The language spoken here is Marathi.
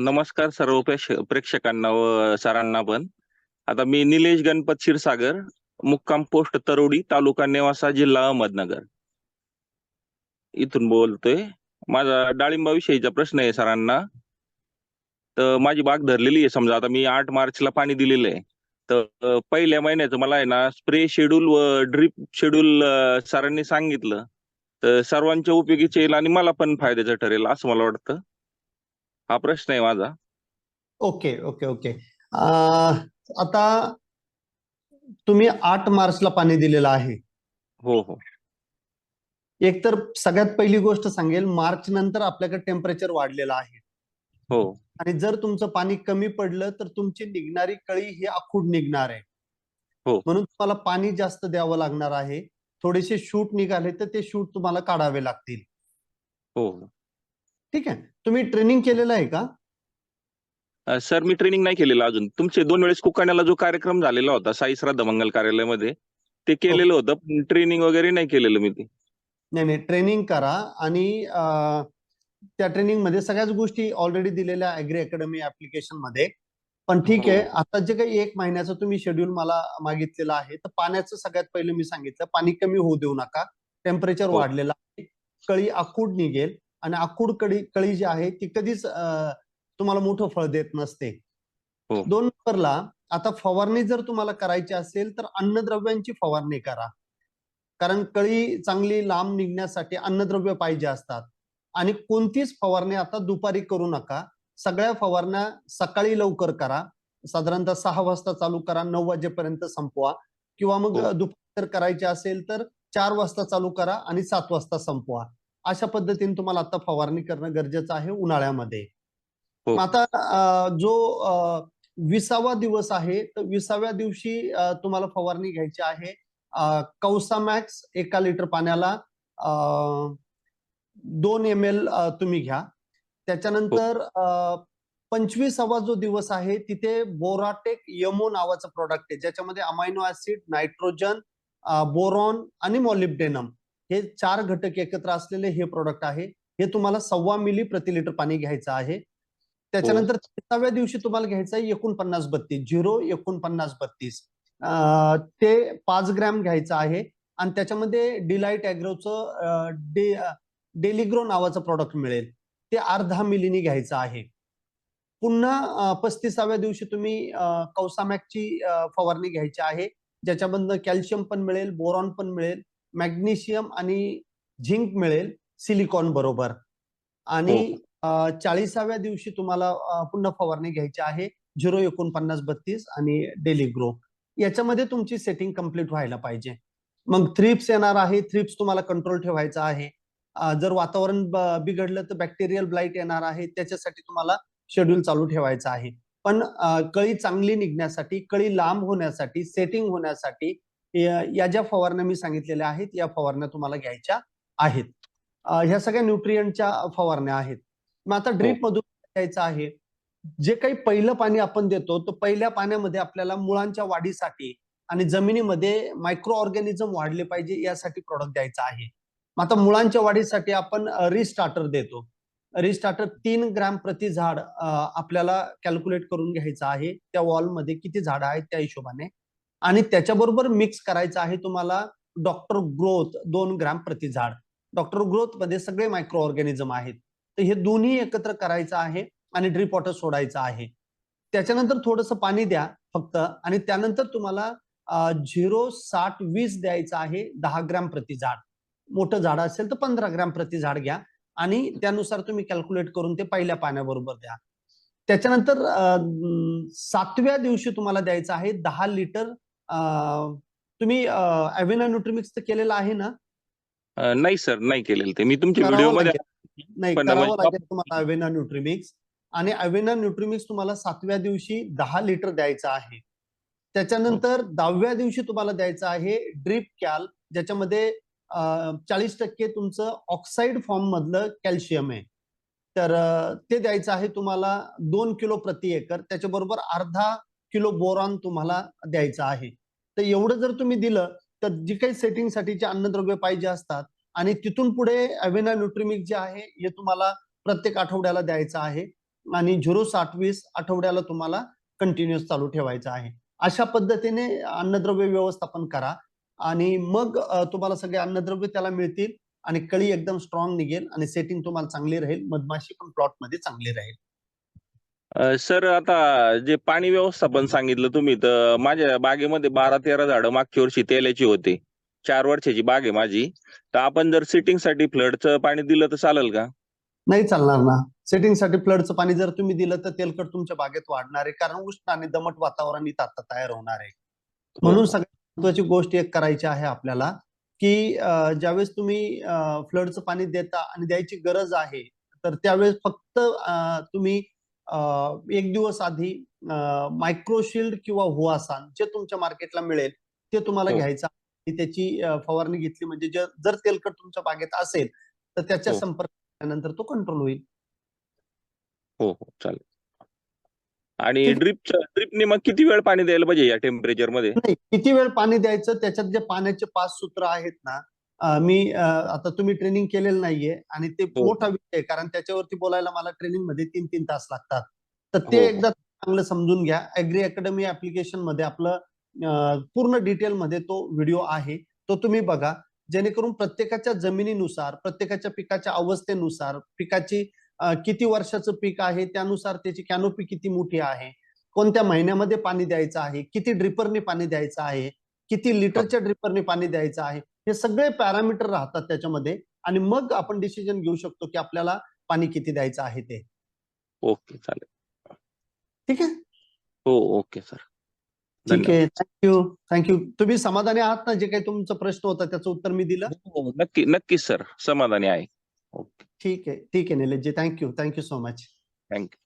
नमस्कार सर्व प्रेक्षकांना व सरांना पण. आता मी निलेश गणपत क्षीरसागर, मुक्काम पोस्ट तरोडी, तालुका नेवासा, जिल्हा अहमदनगर. इथून बोलतोय. माझा डाळिंबाविषयीचा प्रश्न आहे सरांना. तर माझी बाग धरलेली आहे समजा आता मी आठ मार्चला पाणी दिलेलं आहे. तर पहिल्या महिन्याचं मला आहे ना स्प्रे शेड्यूल व ड्रीप शेड्यूल सरांनी सांगितलं. तर सर्वांच्या उपयोगीचे येईल आणि मला पण फायद्याचं ठरेल असं मला वाटतं. हा प्रश्न आहे माझा. Okay, okay, okay. आता तुम्ही 8 मार्चला पाणी दिलेलं आहे. हो, हो. एकतर सगळ्यात पहिली गोष्ट सांगेल मार्च नंतर आपल्याकडे टेम्परेचर वाढलेलं आहे. हो. आणि जर तुमचं पाणी कमी पडलं तर तुमची निघणारी कळी ही आखूड निघणार आहे. हो. म्हणून तुम्हाला पाणी जास्त द्यावं लागणार आहे. थोडेसे शूट निघाले तर ते शूट तुम्हाला काढावे लागतील. हो, हो. ठीक आहे. तुम्ही ट्रेनिंग केलेलं आहे का? अ, सर मी ट्रेनिंग नाही केलेलं अजून. तुमचे 2 वेळेस कुकाण्याला जो कार्यक्रम झालेला होता साई श्राद्ध मंगल कार्यालयामध्ये, ते केलेलं होतं. पण ट्रेनिंग वगैरे नाही केलेलं मी ते. नाही, नाही. ट्रेनिंग करा आणि अ, त्या ट्रेनिंगमध्ये सगळ्याच गोष्टी ऑलरेडी दिलेल्या ॲग्री अकॅडमी ॲप्लिकेशनमध्ये. पण ठीक आहे, हो. आता जे काही 1 महिन्याचं तुम्ही शेड्यूल मला मागितलेलं आहे, तर पाण्याचं सगळ्यात पहिलं मी सांगितलं, पाणी कमी होऊ देऊ नका. टेम्परेचर हो. वाढलेलं आहे. कळी आखूड निघेल आणि आखूड कळी कळी जी आहे ती कधीच तुम्हाला मोठं फळ देत नसते. हो. 2 नंबरला आता फवारणी जर तुम्हाला करायची असेल, तर अन्नद्रव्यांची फवारणी करा. कारण कळी चांगली लांब निघण्यासाठी अन्नद्रव्य पाहिजे असतात. आणि कोणतीच फवारणी आता दुपारी करू नका. सगळ्या फवारण्या सकाळी लवकर करा. साधारणतः 6 वाजता चालू करा, 9 वाजेपर्यंत संपवा किंवा मग हो. दुपारी जर करायची असेल तर 4 वाजता चालू करा आणि 7 वाजता संपवा. अशा पद्धतीने तुम्हाला आता फवारणी करणं गरजेचं आहे उन्हाळ्यामध्ये. हो. आता जो 20वा दिवस आहे, तर 20व्या दिवशी तुम्हाला फवारणी घ्यायची आहे. कौसामॅक्स 1 लिटर पाण्याला अ, 2 एम-एल अ, तुम्ही घ्या. हो. त्याच्यानंतर अ, 25वा जो दिवस आहे तिथे बोराटेक यमो नावाचं प्रॉडक्ट आहे, ज्याच्यामध्ये अमायनो ॲसिड, नायट्रोजन, बोरॉन आणि मॉलिब्डेनम हे 4 घटक एकत्र असलेले हे प्रॉडक्ट आहे. हे तुम्हाला 1.25 मिली प्रति लिटर पाणी घ्यायचं आहे. हो. त्याच्यानंतर 30व्या दिवशी तुम्हाला घ्यायचं आहे 49-32 0-49-32 अ, ते 5 ग्रॅम घ्यायचं आहे आणि त्याच्यामध्ये डिलाइट ॲग्रोचं अ, डे डेलिग्रो नावाचं प्रॉडक्ट मिळेल. ते अर्धा मिलीनी घ्यायचं आहे. पुन्हा 35व्या दिवशी तुम्ही कौसामॅकची फवारणी घ्यायची आहे. ज्याच्यामधनं कॅल्शियम पण मिळेल, बोरॉन पण मिळेल, मॅग्नेशियम आणि झिंक मिळेल सिलिकॉन बरोबर. आणि हो. 40व्या दिवशी तुम्हाला पुन्हा फवारणी घ्यायची आहे 0-49-32 आणि डेलिग्रो. याच्यामध्ये तुमची सेटिंग कंप्लीट व्हायला पाहिजे. मग थ्रिप्स येणार आहे. थ्रिप्स तुम्हाला कंट्रोल ठेवायचा आहे. जर वातावरण बिघडलं तर बॅक्टेरियल ब्लाइट येणार आहे. त्याच्यासाठी तुम्हाला शेड्यूल चालू ठेवायचं आहे. पण कळी चांगली निघण्यासाठी, कळी लांब होण्यासाठी, सेटिंग होण्यासाठी या या ज्या फवारण्या मी सांगितलेल्या आहेत, या फवारण्या तुम्हाला घ्यायच्या आहेत. ह्या सगळ्या न्यूट्रिएंटच्या फवारण्या आहेत. मग आता हो. ड्रिपमधून घ्यायचं आहे. जे काही पहिलं पाणी आपण देतो, तर पहिल्या पाण्यामध्ये आपल्याला मुळांच्या वाढीसाठी आणि जमिनीमध्ये मायक्रो ऑर्गॅनिझम वाढले पाहिजे यासाठी प्रॉडक्ट द्यायचा आहे. मग आता मुळांच्या वाढीसाठी आपण रिस्टार्टर देतो. रिस्टार्टर 3 ग्रॅम प्रति झाड आपल्याला कॅल्क्युलेट करून घ्यायचं आहे. त्या वॉलमध्ये किती झाडं आहेत त्या हिशोबाने आणि त्याच्याबरोबर मिक्स करायचं आहे तुम्हाला डॉक्टर ग्रोथ दोन ग्रॅम प्रति झाड. डॉक्टर ग्रोथमध्ये सगळे मायक्रो ऑर्गॅनिझम आहेत. तर हे दोन्ही एकत्र करायचं आहे आणि ड्रिप वॉटर सोडायचं आहे. त्याच्यानंतर थोडंसं पाणी द्या फक्त आणि त्यानंतर तुम्हाला झिरो साठ वीस द्यायचं आहे दहा ग्रॅम प्रति झाड. मोठं झाड असेल तर 15 ग्रॅम प्रति झाड घ्या आणि त्यानुसार तुम्ही कॅल्क्युलेट करून ते पहिल्या पाण्याबरोबर द्या. त्याच्यानंतर सातव्या दिवशी तुम्हाला द्यायचं आहे दहा लिटर तुम्ही अॅव्हेना न्यूट्रिमिक्स तर केलेलं आहे ना? नाही सर, नाही केलेलं ते. मी तुमच्या करावं व्हिडिओमध्ये लागेल. नाही, करावं म्हणजे लागेल तुम्हाला अॅव्हेना न्यूट्रिमिक्स आणि अॅव्हेना न्यूट्रिमिक्स तुम्हाला 7व्या दिवशी 10 लिटर द्यायचं आहे. त्याच्यानंतर 10व्या दिवशी तुम्हाला द्यायचं आहे ड्रिप कॅल ज्याच्यामध्ये अ, 40% तुमचं ऑक्साईड फॉर्ममधलं कॅल्शियम आहे. तर ते द्यायचं आहे तुम्हाला 2 किलो प्रति एकर. त्याच्याबरोबर अर्धा किलो बोरॉन तुम्हाला द्यायचं आहे. तर एवढं जर तुम्ही दिलं, तर जी काही सेटिंगसाठीचे अन्नद्रव्य पाहिजे असतात आणि तिथून पुढे अवेना न्यूट्रिमिक जे आहे, हे तुम्हाला प्रत्येक आठवड्याला द्यायचं आहे. आणि झिरो साठवीस आठवड्याला तुम्हाला कंटिन्युअस चालू ठेवायचं आहे अशा पद्धतीने अन्नद्रव्य व्यवस्थापन करा आणि मग तुम्हाला सगळे अन्नद्रव्य त्याला मिळतील आणि कळी एकदम स्ट्रॉंग निघेल आणि सेटिंग तुम्हाला चांगली राहील मधमाशी पण प्लॉटमध्ये चांगली राहील सर आता जे पाणी व्यवस्थापन सांगितलं तुम्ही तर माझ्या बागेमध्ये बारा तेरा झाडं मागच्या वर्षी तेलाची होते. चार वर्षाची बाग आहे माझी. तर आपण जर सिटिंगसाठी फ्लडचं पाणी दिलं तर चालेल का? नाही चालणार ना. सेटिंगसाठी फ्लडचं पाणी जर तुम्ही दिलं तर तेलकट तुमच्या बागेत वाढणार आहे. कारण उष्ण आणि दमट वातावरण इथं आता तयार होणार आहे. म्हणून सगळ्यात महत्वाची गोष्ट एक करायची आहे आपल्याला की ज्यावेळेस तुम्ही फ्लडचं पाणी देता आणि द्यायची गरज आहे तर त्यावेळेस फक्त तुम्ही एक दिवस आधी मायक्रोशिल्ड किंवा हुआसान जे तुमच्या मार्केटला मिळेल ते तुम्हाला हो. घ्यायचं त्याची फवारणी घेतली म्हणजे जर तेलकट तुमच्या बागेत असेल तर त्याच्या हो. संपर्कानंतर तो कंट्रोल होईल हो हो चालेल आणि. ड्रिपच्या ड्रिपने मग किती वेळ पाणी द्यायला पाहिजे या टेम्परेचरमध्ये नाही किती वेळ पाणी द्यायचं त्याच्यात जे पाण्याचे पाच सूत्र आहेत ना मी आता तुम्ही ट्रेनिंग केलेलं नाहीये आणि ते हो. मोठा विषय आहे कारण त्याच्यावरती बोलायला मला ट्रेनिंगमध्ये तीन तीन तास लागतात. तर ते हो. एकदा चांगलं समजून घ्या. अॅग्री अकॅडमी ऍप्लिकेशनमध्ये आपलं पूर्ण डिटेल मध्ये तो व्हिडिओ आहे. तो तुम्ही बघा. जेणेकरून प्रत्येकाच्या जमिनीनुसार प्रत्येकाच्या पिकाच्या अवस्थेनुसार पिकाची किती वर्षाचं पीक आहे त्यानुसार त्याची कॅनोपी किती मोठी आहे कोणत्या महिन्यामध्ये पाणी द्यायचं आहे किती ड्रिपरने पाणी द्यायचं आहे किती लिटरच्या ड्रिपरने पाणी द्यायचं आहे हे सगळे पॅरामीटर राहतात त्याच्यामध्ये. आणि मग आपण डिसिजन घेऊ शकतो की आपल्याला पाणी किती द्यायचं आहे ते. ओके चालेल. ठीक आहे? हो ओके सर. ठीक आहे. थँक्यू थँक्यू तुम्ही समाधानी आहात ना? जे काही तुमचा प्रश्न होता त्याचं उत्तर मी दिलं? हो, नक्की नक्कीच सर. समाधानी आहे. ओके ठीक आहे. ठीक आहे Nileshji. Thank you thank you so much thank you